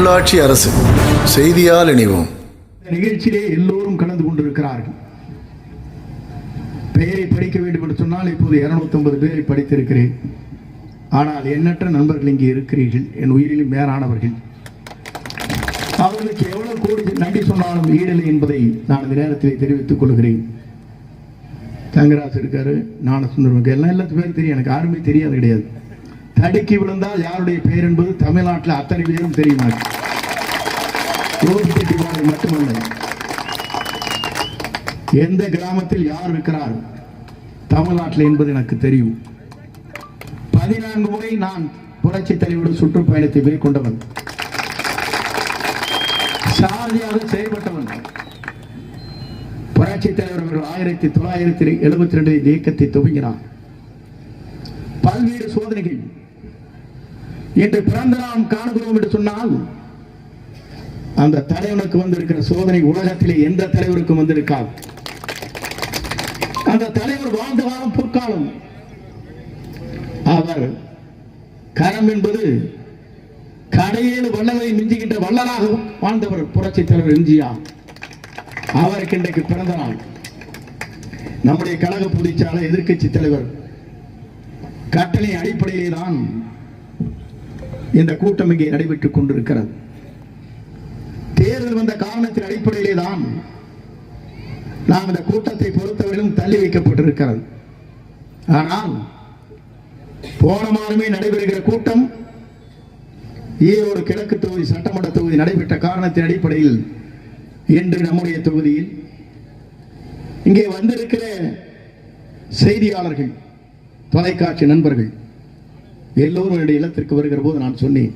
உள்ளாட்சி அரசு செய்தியால் இணைவோம். நிகழ்ச்சியிலே எல்லோரும் கலந்து கொண்டிருக்கிறார்கள். பெயரை படிக்க வேண்டும் என்று சொன்னால் இப்போது 250 பேரை படித்திருக்கிறேன். ஆனால் எண்ணற்ற நண்பர்கள் இங்கே இருக்கிறீர்கள். என் உயிரிலும் மேலானவர்கள் அவர்களுக்கு எவ்வளவு கோடி நன்றி சொன்னாலும் ஈடலை என்பதை நான் இந்த நேரத்தில் தெரிவித்துக் கொள்கிறேன். தங்கராஜ் இருக்காரு ஞானசுந்தரம் எல்லாம் எல்லாத்து பேரும் தெரியும். எனக்கு யாருமே தெரியாது கிடையாது. தடுக்கி விழுந்தால் யாருடைய பெயர் என்பது தமிழ்நாட்டில் அத்தனை பேரும் தெரியுமா? யோசித்து மட்டுமல்ல. எந்த கிராமத்தில் யார் இருக்கிறார்? தமிழ்நாட்டில் என்பது எனக்கு தெரியும். பதினான்கு முறை நான் புரட்சி தலைவருடன் சுற்றுப்பயணத்தை மேற்கொண்டவன். சாதியாக செயல்பட்டவன். புரட்சி தலைவர் அவர்கள் ஆயிரத்தி தொள்ளாயிரத்தி எழுபத்தி ரெண்டு இயக்கத்தை துவங்கினார். பல்வேறு சோதனைகள். இன்று பிறந்த நாம் காணுகிறோம் என்று சொன்னால் அந்த தலைவனுக்கு வந்திருக்கிற சோதனை உலகத்திலே எந்த தலைவருக்கும் வந்திருக்காது. அந்த தலைவர் வாழ்ந்த காலம் பொற்காலம். அவர் கரம் என்பது கடையேழு வல்லவரை மிஞ்சுகின்ற வல்லராக வாழ்ந்தவர் புரட்சி தலைவர் எம்ஜிஆர். அவருக்கு இன்றைக்கு பிறந்த நாள். நம்முடைய கழக பொதுச்சாலை எதிர்க்கட்சி தலைவர் கட்டளை அடிப்படையிலே தான் இந்த கூட்டம் இங்கே நடைபெற்றுக் கொண்டிருக்கிறது. தேர்தல் வந்த காரணத்தின் அடிப்படையிலே தான் நாம் இந்த கூட்டத்தை பொறுத்தவரையிலும் தள்ளி வைக்கப்பட்டிருக்கிறது. ஆனால் போன மாதமே நடைபெறுகிற கூட்டம் ஈரோடு கிழக்கு தொகுதி சட்டமன்ற தொகுதி நடைபெற்ற காரணத்தின் அடிப்படையில் இன்று நம்முடைய தொகுதியில் இங்கே வந்திருக்கிற செய்தியாளர்கள் தொலைக்காட்சி நண்பர்கள் எல்லோரும் என்னுடைய இல்லத்திற்கு வருகிற போது நான் சொன்னேன்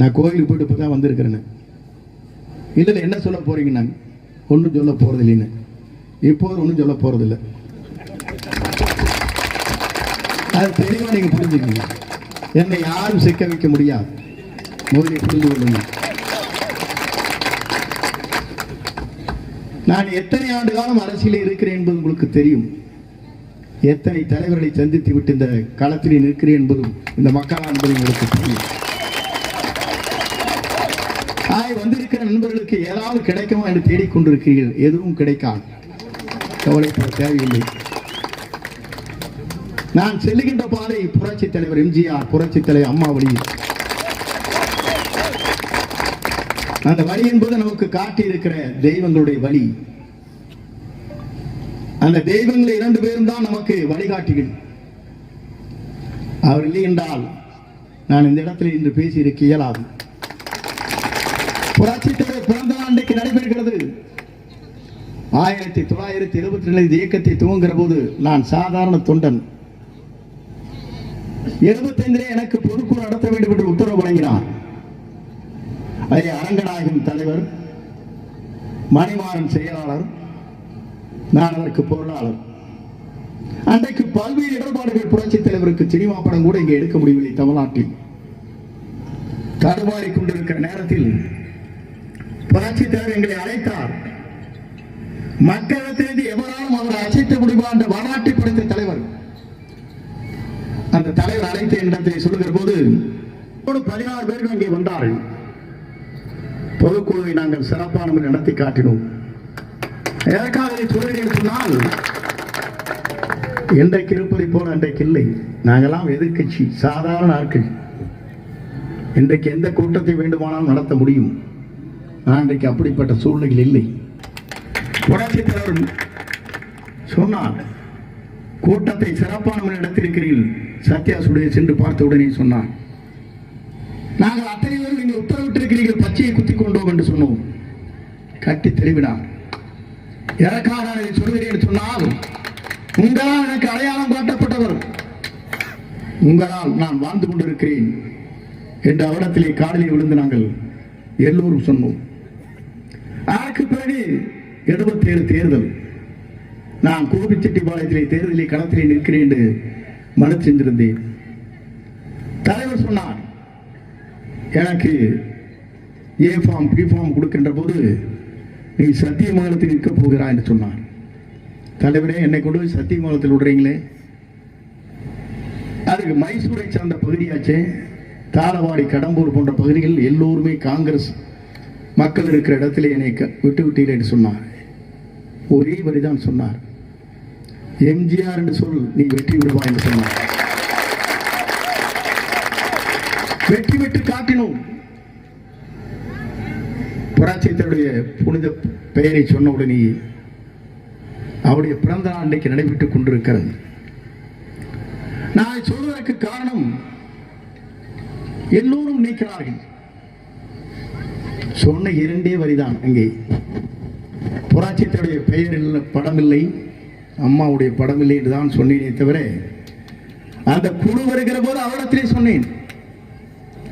நான் கோயிலுக்கு போயிட்டு இப்போ தான் வந்திருக்கிறேன்னு. இல்லை என்ன சொல்ல போகிறீங்க நாங்கள் ஒன்றும் சொல்ல போகிறது இல்லைன்னு இப்போது ஒன்றும் சொல்ல போகிறதில்ல அது தெளிவாக நீங்கள் புரிஞ்சுக்கீங்க. என்னை யாரும் சிக்க வைக்க முடியாது. முதலில் புரிந்து கொள்ளுங்க நான் எத்தனை ஆண்டு காலம் அரசியலில் இருக்கிறேன் என்பது உங்களுக்கு தெரியும். எத்தனை தலைவர்களை சந்தித்து விட்டு இந்த களத்தில் நிற்கிறேன் என்பதும் இந்த மக்களா என்பது உங்களுக்கு தெரியும் ஆய் வந்திருக்கிற நண்பர்களுக்கு ஏதாவது கிடைக்குமா என்று தேடிக்கொண்டிருக்கிறீர்கள்? எதுவும் கிடைக்காது. கவலைப்பட தேவையில்லை. நான் செல்லுகின்ற பாதை புரட்சி தலைவர் எம்ஜிஆர் புரட்சி தலைவர் அம்மா வழி அந்த வழி என்பது நமக்கு காட்டி இருக்கிற தெய்வங்களுடைய வழி. அந்த தெய்வங்கள் இரண்டு பேரும் தான் நமக்கு வழிகாட்டிகள். அவர் இல்லை என்றால் நான் இந்த இடத்தில் இன்று பேசியிருக்க இயலாது. புரட்சி தலைவர் பிறந்த ஆண்டைக்கு நடைபெறுகிறது. ஆயிரத்தி தொள்ளாயிரத்தி எழுபத்தி ரெண்டு இயக்கத்தை துவங்குகிற போது நான் சாதாரண தொண்டன். எழுபத்தைந்திலே எனக்கு பொதுக்குழு நடத்த வேண்டும் என்று உத்தரவு வழங்கினார். அதிலே அரங்கநாயகன் தலைவர் மணிமாறன் செயலாளர் நான் அதற்கு பொருளாளர் அன்றைக்கு பல்வேறு இடர்பாடுகள் புரட்சி தலைவருக்கு சினிமா படம் கூட இங்கே எடுக்க முடியவில்லை தமிழ்நாட்டில். தடுமாறி கொண்டிருக்கிற நேரத்தில் புரட்சி தலைவர் எங்களை அழைத்தார். மக்களிடத்திலிருந்து எவராலும் அவரை அசைத்த முடியுமா என்ற வரலாற்றை படைத்த தலைவர். அந்த தலைவர் அழைத்த இடத்தை சொல்லுகிற போது ஒரு பதினாறு பேர்கள் அங்கே வந்தார்கள். பொதுக்குழுவை நாங்கள் சிறப்பான நடத்தி காட்டினோம். எதற்காக இதை சொல்கிறேன் சொன்னால் இன்றைக்கு இருப்பதை போல அன்றைக்கு இல்லை. நாங்கெல்லாம் எதிர்க்கட்சி சாதாரண ஆட்கள். இன்றைக்கு எந்த கூட்டத்தை வேண்டுமானாலும் நடத்த முடியும். நான் இன்றைக்கு அப்படிப்பட்ட சூழ்நிலைகள் இல்லை. புரட்சி தலைவர் சொன்னார் கூட்டத்தை சிறப்பான முறையில் நடத்தியிருக்கிறீர்கள். சத்யா சுடைய சென்று பார்த்த உடனே சொன்னார் நாங்கள் அத்தனை பேரும் நீங்கள் உத்தரவிட்டிருக்கிறீர்கள் பச்சையை குத்திக் கொண்டோம் என்று சொன்னோம். கட்டி தெளிவினார். எனக்கான நான் சொல்கிறேன் என்று சொன்னால் உங்களால் எனக்கு அடையாளம் காட்டப்பட்டவர். உங்களால் நான் வாழ்ந்து கொண்டிருக்கிறேன் என்ற அவடத்திலே காதலில் விழுந்து நாங்கள் எல்லோரும் சொன்னோம். அதற்கு பிறகு எழுபத்தேழு தேர்தல். நான் கோபிச்செட்டிப்பாளையத்திலே தேர்தலில் களத்திலே நிற்கிறேன் என்று மனு சென்றிருந்தேன் தலைவர் சொன்னார் எனக்கு ஏ ஃபார்ம் பி ஃபார்ம் கொடுக்கின்ற போது நீ சத்தியமங்கலத்தில் நிற்க போகிறாய் என்று சொன்னார் தலைவரே என்னை கொண்டு போய் சத்தியமங்கலத்தில் விடுறீங்களே? அதுக்கு மைசூரை சார்ந்த பகுதியாச்சே. தாரவாடி கடம்பூர் போன்ற பகுதிகளில் எல்லோருமே காங்கிரஸ் மக்கள் இருக்கிற இடத்துல என்னை விட்டு விட்டீர்கள் என்று சொன்னார். ஒரே வரிதான் சொன்னார். எம்ஜிஆர் என்று சொல் நீ வெற்றி விடுவாய் என்று சொன்னார். வெற்றி விட்டு காட்டினோம். புராட்சியத்தருடைய புனித பெயரை சொன்ன உடனே அவருடைய பிறந்த நாள் இன்றைக்கு நடைபெற்றுக் கொண்டிருக்கிறது. நான் சொல்வதற்கு காரணம் எல்லோரும் நினைக்கிறார்கள். சொன்ன இரண்டே வரிதான் அங்கே புராட்சித்தருடைய பெயர் இல்லை படம் இல்லை அம்மாவுடைய படம் இல்லை என்று தான் சொன்னேனே தவிர அந்த குழு வருகிற போது அவரிடத்திலே சொன்னேன்.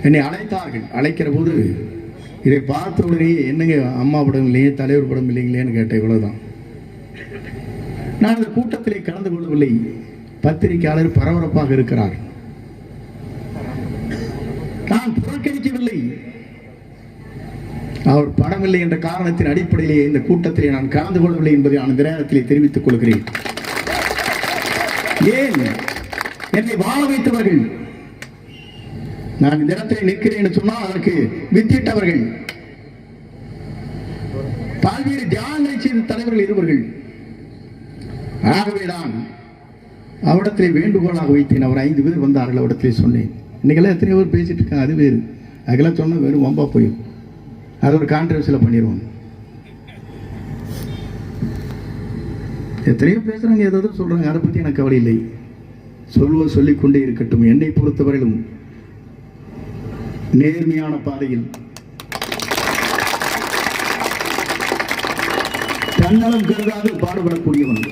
என்னை அழைத்தார்கள். அழைக்கிற போது இதை பார்த்த உடனே என்னங்க அம்மா படம் இல்லையே தலைவர் படம் இல்லைங்களேன்னு கேட்டேன் இவ்வளவுதான். நான் அந்த கூட்டத்திலே கலந்து கொள்ளவில்லை. பத்திரிகையாளர் பரபரப்பாக இருக்கிறார். நான் புறக்கணிக்கவில்லை. அவர் படமில்லை என்ற காரணத்தின் அடிப்படையிலே இந்த கூட்டத்திலே நான் கலந்து கொள்ளவில்லை என்பதை நான் இந்த நேரத்திலே தெரிவித்துக் கொள்கிறேன். ஏன்? என்னை வாழ வைத்தவர்கள் நான் இந்த இடத்தில் நிற்கிறேன் சொன்னால் அதற்கு வித்திட்டவர்கள். பல்வேறு தியானங்களை செய்த தலைவர்கள் இருவர்கள். ஆகவேதான் அவரிடத்திலே வேண்டுகோளாக வைத்தேன். அவர் ஐந்து பேர் வந்தார்கள் அவரிடத்திலே சொன்னேன். இன்னைக்கெல்லாம் எத்தனை பேர் பேசிட்டு இருக்காங்க அது வேறு. அதுக்கெல்லாம் சொன்னால் வெறும் வம்பா போயிடும். அது ஒரு கான்ட்ரவர்சியில் பண்ணிடுவோம். எத்தனையோ பேசுறாங்க ஏதாவது சொல்றாங்க. அதை பற்றி எனக்கு கவலை இல்லை. சொல்வ சொல்லிக்கொண்டே இருக்கட்டும். என்னை பொறுத்தவரையிலும் நேர்மையான பாதையில். தன்னலம் கருதாது பாடுபடக்கூடியவன்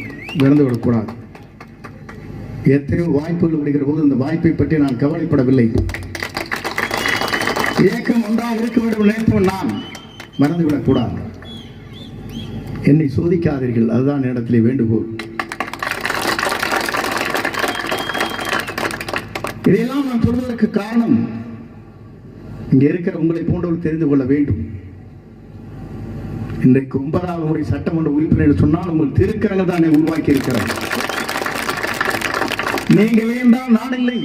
இறந்து விடக்கூடாது. எத்தனையோ வாய்ப்புகள் விடுகிற போது அந்த வாய்ப்பை பற்றி நான் கவலைப்படவில்லை. ஏக்கம் ஒன்றாக இருக்க வேண்டும் நினைப்பவன் நான் மறந்துவிடக்கூடாது என்னை சோதிக்காதீர்கள் அதுதான் இடத்திலே வேண்டுகோள். இதையெல்லாம் நான் சொல்வதற்கு காரணம் இங்கே இருக்கிற உங்களை போன்றவர் தெரிந்து கொள்ள வேண்டும். இன்றைக்கு ஒன்பதாவது முறை சட்டமன்ற உறுப்பினர் சொன்னால் உங்கள் திருக்கரங்கள் தான் உருவாக்கி இருக்கிறார். நீங்கள் என்றால் நான் இல்லை.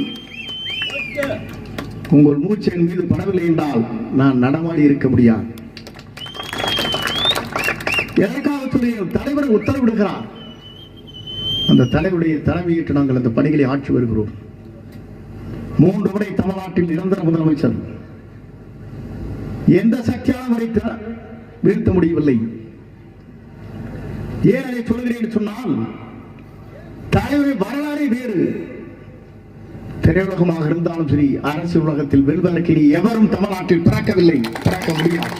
உங்கள் மூச்சு என் மீது படவில்லை என்றால் நான் நடமாடி இருக்க முடியாது. எதற்காகத்துடைய தலைவர் உத்தரவிடுகிறார். அந்த தலைவருடைய தலைமையிட்டு நாங்கள் அந்த பணிகளை ஆட்சி வருகிறோம். மூன்று முறை தமிழ்நாட்டில் நிரந்தர முதலமைச்சர் எந்த சக்தியாலும் அவரை வீழ்த்த முடியவில்லை. ஏன் அதை சொல்கிறேன் சொன்னால் தலைவரின் வரலாறே வேறு. திரையுலகமாக இருந்தாலும் சரி அரசு உலகத்தில் வெல்வதற்கு இனி எவரும் தமிழ்நாட்டில் பிறக்கவில்லை. பிறக்க முடியாது.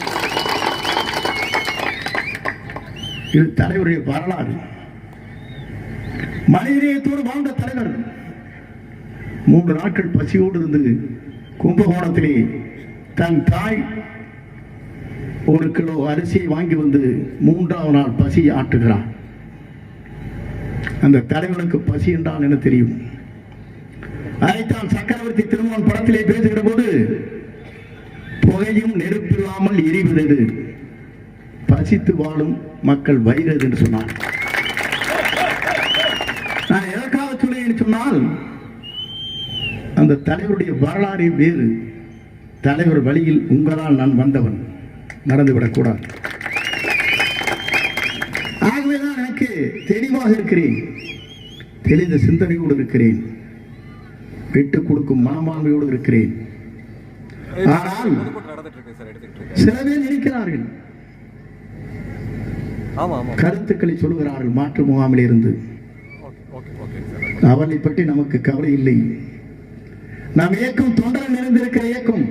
இது தலைவருடைய வரலாறு. மனிதநேயத்தோடு வாழ்ந்த தலைவர். மூன்று நாட்கள் பசியோடு இருந்து கும்பகோணத்திலே தன் தாய் ஒரு கிலோ அரிசியை வாங்கி வந்து மூன்றாவது நாள் பசி ஆட்டுகிறான். அந்த தலைவனுக்கு பசி என்றால் என்ன தெரியும்? அதைத்தான் சக்கரவர்த்தி திருமணம் படத்திலே பேசுகிற போது புகையும் நெருப்பில்லாமல் எரிவது பசித்து வாழும் மக்கள் வயிறது? என்று சொன்னார் நான் எதற்காக சொன்னேன் என்று சொன்னால் அந்த தலைவருடைய வரலாறு வேறு. தலைவர் வழியில் உங்களால் நான் வந்தவன். நடந்துவிடக்கூடாது. ஆகவேதான் எனக்கு தெளிவாக இருக்கிறேன். தெளிந்த சிந்தனையோடு இருக்கிறேன். விட்டு கொடுக்கும் மனமாண்மையோடு இருக்கிறேன். ஆனால் சில பேர் இருக்கிறார்கள் ஆமா கருத்துக்களை சொல்லுகிறார்கள் மாற்று முகாமில் இருந்து. அவர்களை அவரை பற்றி நமக்கு கவலை இல்லை. நாம் இயக்கம் தொண்டர் நிறைந்திருக்கிற இயக்கம்.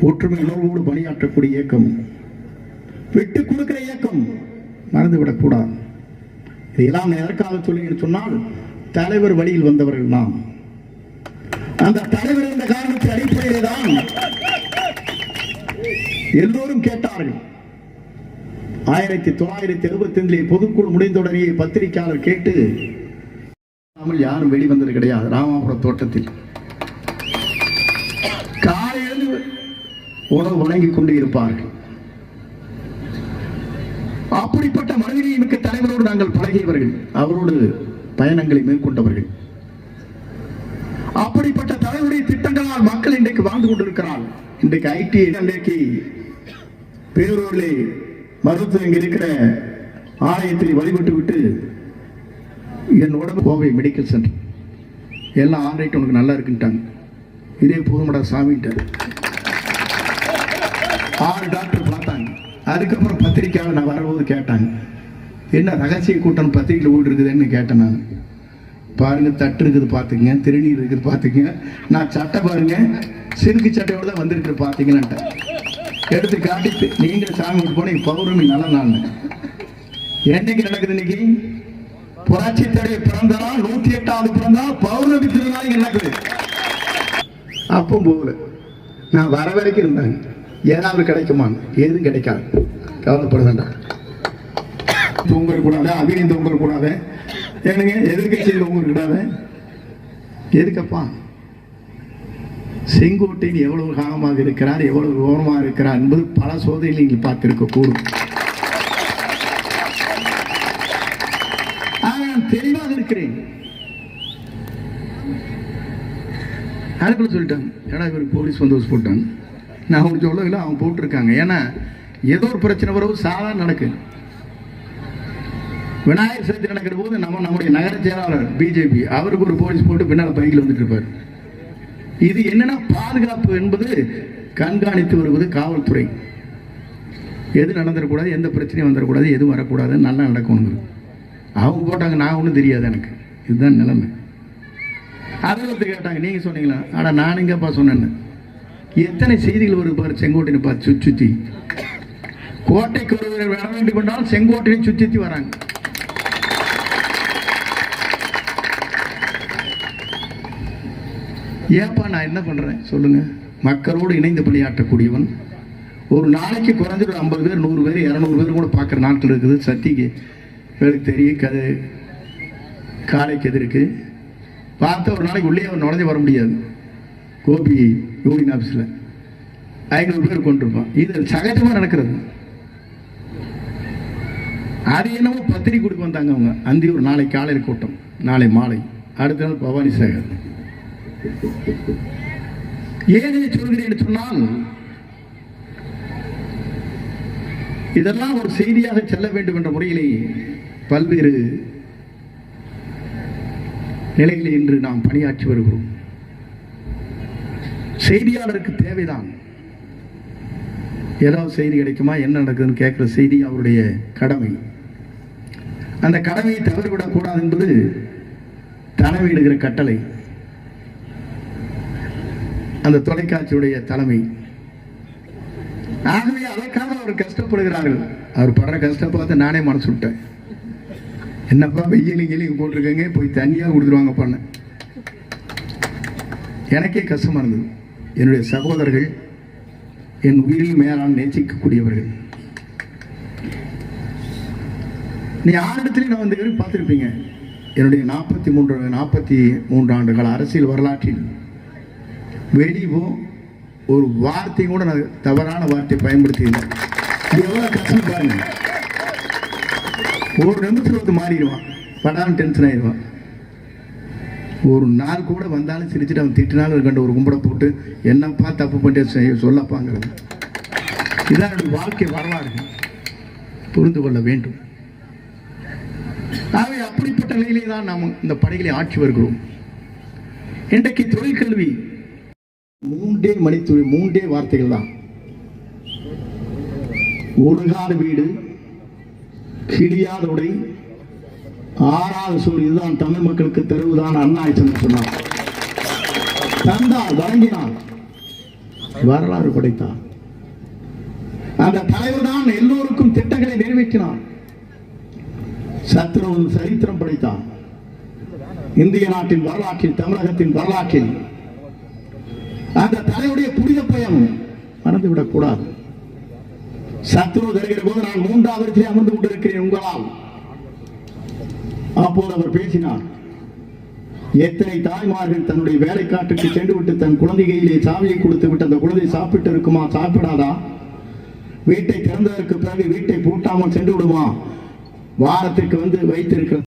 ஒற்றுமை உணர்வோடு பணியாற்றக்கூடிய இயக்கம். விட்டு கொடுக்கிற இயக்கம் மறந்துவிடக்கூடாது. இதையெல்லாம் எதற்காக சொல்லி சொன்னால் தலைவர் வழியில் வந்தவர்கள் நாம். அந்த தலைவர் என்ற காரணத்தின் அடிப்படையிலே தான் எல்லோரும் கேட்டார்கள். ஆயிரத்தி தொள்ளாயிரத்தி எழுபத்தி ஐந்திலே பொதுக்குழு முடிந்தவுடனே பத்திரிகையாளர் கேட்டு யாரும் வெளிவந்தது கிடையாது. ராமாபுரம் தோட்டத்தில். உணவு வழங்கிக் கொண்டு இருப்பார்கள் அப்படிப்பட்ட மனிதநேயமிக்க தலைவரோடு நாங்கள் பழகியவர்கள். அவரோடு பயணங்களை மேற்கொண்டவர்கள். அப்படிப்பட்ட தலைவருடைய திட்டங்களால் மக்கள் இன்றைக்கு வாழ்ந்து கொண்டிருக்கிறார் இன்றைக்கு ஐடி இன்றைக்கு பேரூரில் மருத்துவம் இங்க இருக்கிற ஆலயத்தில் வழிபட்டு விட்டு உடம்பு கோவை மெடிக்கல் சென்டர். எல்லாம் ஆன்லைட் உனக்கு நல்லா இருக்குன்ட்டாங்க. இதே போதுமடா சாமின்ட்டு ஆறு டாக்டர் பார்த்தாங்க. அதுக்கப்புறம் பத்திரிக்கையாளர் நான் வரும்போது கேட்டாங்க என்ன ரகசிய கூட்டம் பத்திரிக்கையில் ஓடி கேட்டேன் நான். பாருங்க தட்டு இருக்குது பார்த்துங்க திருநீர் இருக்குது பார்த்துங்க நான் சட்டை பாருங்க சிறுக்கு சட்டையோடு தான் வந்திருக்கு பார்த்தீங்கன்னாட்ட எடுத்து காட்டி நீங்கள் சாமி விட்டு போனீங்க பௌர்ணமி நல்ல நாள். என்னைக்கு நடக்குது இன்னைக்கு? புரட்சி தடவை பிறந்தா நூத்தி எட்டாவது பிறந்தா பௌர்ணமி திருநாள் நடக்குது அப்போ போகல. நான் வர வரைக்கும் இருந்தாங்க. ஏதாவது கிடைக்குமா? எதுவும் கிடைக்காது. கவலைப்பட வேண்டாம். தூங்கக்கூடாது அபிநயம் எனக்கு ஏனுங்க உங்களுக்கு கூடாது? எதுக்கப்பா? செங்கோட்டையின் எவ்வளவு காலமாக இருக்கிறார் எவ்வளவு ஓரமாக இருக்கிறார் என்பது பல சோதனையில் நீங்கள் பார்த்திருக்க கூடும். நான் தெளிவாக இருக்கிறேன். அதுக்குள்ள சொல்லிட்டாங்க. ஏன்னா இவருக்கு போலீஸ் வந்து போட்டாங்க. நான் அவங்களுக்கு சொல்லவில்லை அவங்க போட்டிருக்காங்க. ஏன்னா ஏதோ ஒரு பிரச்சனை வரவு சாதாரண நடக்கு. விநாயகர் சதுர்த்தி நடக்கிற போது நம்ம நம்முடைய நகர செயலாளர் பிஜேபி அவருக்கு ஒரு போலீஸ் போட்டு பின்னால் பைக்கில் வந்துட்டு இருப்பார். இது என்னன்னா பாதுகாப்பு என்பது கண்காணித்து வருவது காவல்துறை. எது நடந்துடக்கூடாது எந்த பிரச்சனையும் வந்துடக்கூடாது எதுவும் வரக்கூடாது நல்லா நடக்கணுங்கிறது அவங்க போட்டாங்க நான் ஒன்றும் தெரியாது எனக்கு. இதுதான் நிலைமை. அதை கேட்டாங்க நீங்கள் சொன்னீங்களா? ஆனால் நான் இங்கேப்பா சொன்னேன்னு. எத்தனை செய்திகள் வருது பாரு செங்கோட்டையை பார்த்து சுற்றி சுற்றி கோட்டைக்கு ஒருவர் வர வேண்டும் என்றால் செங்கோட்டையை சுற்றி சுற்றி வராங்க. ஏப்பா நான் என்ன பண்ணுறேன் சொல்லுங்க. மக்களோடு இணைந்து பணியாற்றக்கூடியவன். ஒரு நாளைக்கு குறைஞ்சது ஒரு ஐம்பது பேர் நூறு பேர் இரநூறு பேர் கூட பார்க்குற நாட்கள் இருக்குது. சத்திக்கு எனக்கு தெரியும் கது காலைக்கு எது இருக்கு பார்த்த ஒரு நாளைக்கு உள்ளே அவர் நுழைஞ்சு வர முடியாது. கோபி யூனியன் ஆஃபீஸில் ஐநூறு பேர் கொண்டிருப்பான் இது சகஜமாக நடக்கிறது. அது என்னமோ பத்திரிக்கை கொடுக்க வந்தாங்க அவங்க. அந்தி ஒரு நாளை காலையில் கூட்டம். நாளை மாலை. அடுத்த நாள் பவானி சாகர். ஏன் சொல்கிறேன் என்று சொன்னால் இதெல்லாம் ஒரு செய்தியாக செல்ல வேண்டும் என்ற முறையிலே பல்வேறு நிலைகளில் இன்று நாம் பணியாற்றி வருகிறோம். செய்தியாளருக்கு தேவைதான். ஏதாவது செய்தி கிடைக்குமா? என்ன நடக்குதுன்னு கேட்குற செய்தி அவருடைய கடமை. அந்த கடமையை தவறிவிடக்கூடாது என்பது தலைமை எடுக்கிற கட்டளை. அந்த தொலைக்காட்சியுடைய தலைமை. ஆகவே அதற்காக அவர் கஷ்டப்படுகிறார்கள். அவர் படுற கஷ்டம் பார்த்து நானே மனசு விட்டேன். என்னப்பா வெயிலும் கீழியும் போட்டிருக்கேங்க? போய் தண்ணியாக கொடுத்துருவாங்க பண்ண எனக்கே கஷ்டமா இருந்தது. என்னுடைய சகோதரர்கள் என் உயிரில் மேலால் நேசிக்கக்கூடியவர்கள். நீ ஆண்டிடத்துலையும் நான் வந்து பார்த்துருப்பீங்க. என்னுடைய நாற்பத்தி மூன்று நாற்பத்தி மூன்று ஆண்டுகள் அரசியல் வரலாற்றில் வெளியவோ ஒரு வார்த்தையும் கூட நான் தவறான வார்த்தை பயன்படுத்தியிருந்தேன் எவ்வளோ கஷ்டம் பாருங்க. ஒரு நிமிஷத்துல வந்து மாறிடுவான். படாமல் டென்ஷன் ஆயிடுவான். ஒரு நாள் கூட வந்தாலும் சிரிச்சுட்டு அவன் திட்டினாலும் கண்டு ஒரு கும்பிட போட்டு என்னப்பா தப்பு பண்ணிட்டு சொல்லப்பாங்க. சொல்லப்பாங்கிறது இதான் என்னுடைய வாழ்க்கை வரலாறு. புரிந்து கொள்ள வேண்டும். ஆகவே அப்படிப்பட்ட நிலையிலே தான் நாம் இந்த படைகளை ஆட்சி வருகிறோம். இன்றைக்கு தொழிற்கல்வி மூன்றே மணித்துறை மூன்றே வார்த்தைகள் தான். ஒழுகாத வீடு கிழியாத உடை ஆறாவது சொல் இதுதான் தமிழ் மக்களுக்கு தெருவுதான் அண்ணா சொன்னார். தந்தார் வழங்கினார். வரலாறு படைத்தார். அந்த தலைவர் தான் எல்லோருக்கும் திட்டங்களை நிறைவேற்றினார். சத்ருவன் சரித்திரம் படைத்தார். இந்திய நாட்டின் வரலாற்றில் தமிழகத்தின் வரலாற்றில் அந்த தலைவருடைய புனித பயம் மறந்துவிடக் கூடாது சத்ரு தருகிற போது நான் மூன்றாவது அமர்ந்து கொண்டிருக்கிறேன் உங்களால். அப்போது அவர் பேசினார் எத்தனை தாய்மார்கள் தன்னுடைய வேலைக்காட்டுக்கு சென்று விட்டு தன் குழந்தைகளிலே சாவியை கொடுத்து விட்டு அந்த குழந்தை சாப்பிட்டு இருக்குமா சாப்பிடாதா? வீட்டை திறந்ததற்கு பிறகு வீட்டை பூட்டாமல் சென்று விடுமா? வாரத்திற்கு வந்து வைத்திருக்கிற